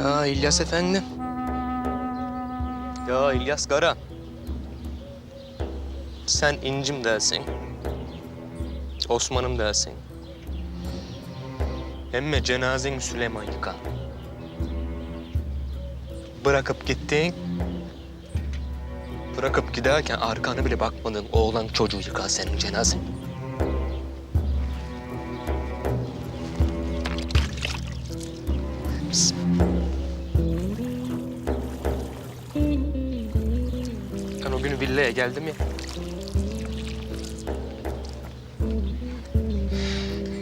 İlyas efendim. Ya İlyas Kara. Sen incim dersin. Osman'ım dersin. Emme cenazen Süleyman yıkan. Bırakıp gittin. Bırakıp giderken arkanı bile bakmadın oğlan çocuğu yıkan senin cenazen. Villaya geldim ya.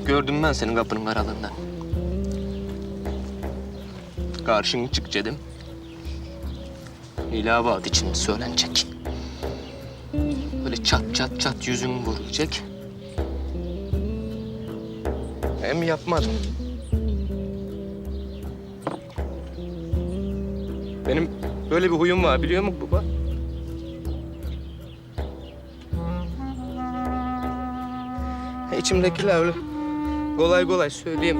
Gördüm ben senin kapının aralığından. Karşın çık dedim. İlavat için söylenecek. Böyle çat çat çat yüzün vurulacak. Hem yapmadım. Benim böyle bir huyum var biliyor musun baba? İçimdekiler öyle kolay kolay söyleyeyim.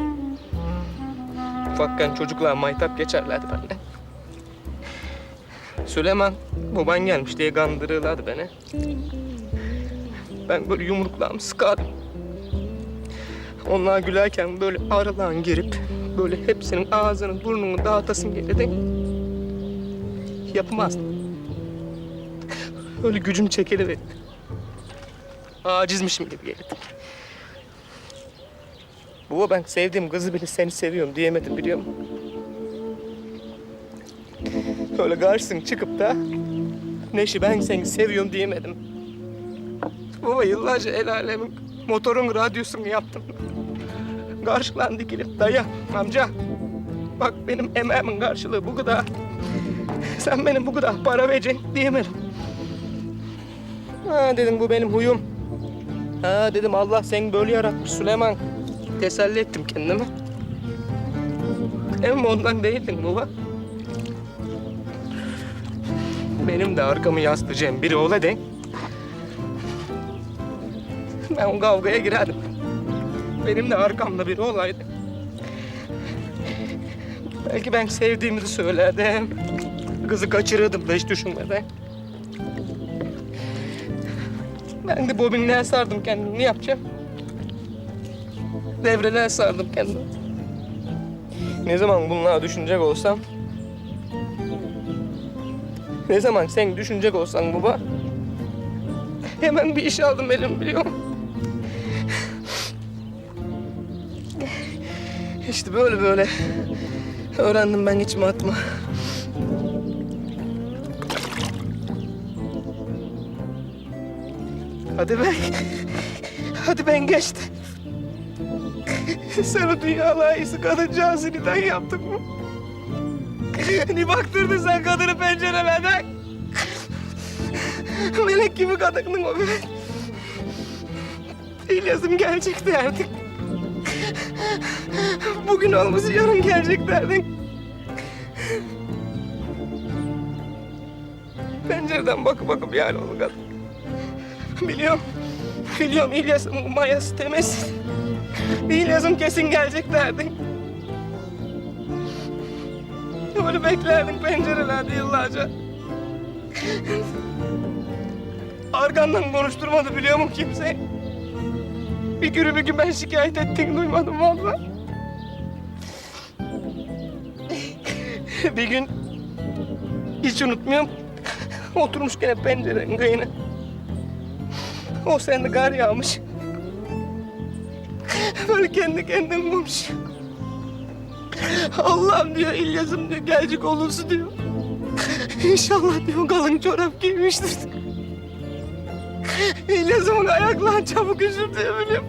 Ufakken çocuklar maytap geçerlerdi bende. Süleyman baban gelmiş diye kandırırlardı beni. Ben böyle yumruklarımı sıkardım. Onlar gülerken böyle aralan girip böyle hepsinin ağzını burnunu dağıtasın gelirdi. Yapamazdım. Öyle gücüm çekiliverdi. Acizmişim gibi gelirdi. Baba ben sevdiğim kızı bile seni seviyorum diyemedim biliyor musun? Öyle karşısın çıkıp da Neşi ben seni seviyorum diyemedim. Baba yıllarca el alemin motorun radyosunu yaptım. Karşılan dikilip dayı amca bak benim emeğimin karşılığı bu kadar. Sen benim bu kadar para vereceksin diyemedim. Ha dedim bu benim huyum. Ha dedim Allah seni böyle yaratmış Süleyman. Teselli ettim kendimi. Ama ondan değildin baba. Benim de arkamı yaslayacağım biri ola de. Ben o kavgaya girerdim. Benim de arkamda biri olaydı. Belki ben sevdiğimi de söylerdim. Kızı kaçırırdım da hiç düşünmeden. Ben de bobinliğe sardım kendimi. Ne yapacağım? Devrelere sardım kendimi. Ne zaman bunları düşünecek olsam... Ne zaman sen düşünecek olsan baba... Hemen bir iş aldım elim biliyor musun? İşte böyle böyle öğrendim ben içime atma. Hadi ben, hadi ben geçti. Sen o dünya layısı kadıncağızı neden yaptın mı? Hani baktırdın sen kadını pencerelerden? Melek gibi kadındın o melek. İlyas'ım gelecek derdik. Bugün olması yarın gelecek derdin. Pencereden bakıp bakıp yani onu kadın. Biliyorum. Biliyorum İlyas'ın mayası temiz. İlyas'ım kesin gelecek derdin. Böyle beklerdin pencerelerde yıllarca. Arkandan konuşturmadı biliyor musun kimse? Bir günü bir gün ben şikayet ettiğini duymadım valla. bir gün hiç unutmuyorum. Oturmuş gene pencerenin kıyına. O sende kar yağmış. Böyle kendi kendine bulmuş. Allah'ım diyor İlyas'ım diyor gelecek olursun diyor. İnşallah diyor kalın çorap giymiştir. İlyas'ımın ayakları çabuk üşür diyor biliyorum.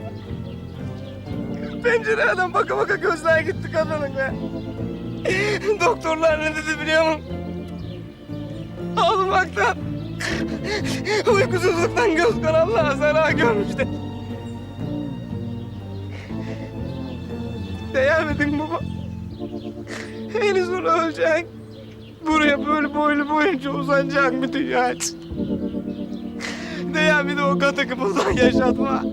Pencereden baka baka gözler gitti kadının be. Doktorlar ne dedi biliyor musun? Ağlamaktan, uykusuzluktan göz kararlığa zarar görmüş de. Değer verdin baba. En sonra öleceksin. Buraya böyle boylu boyunca uzanacaksın bir dünya için. Değer o katı kıpıldan yaşatma.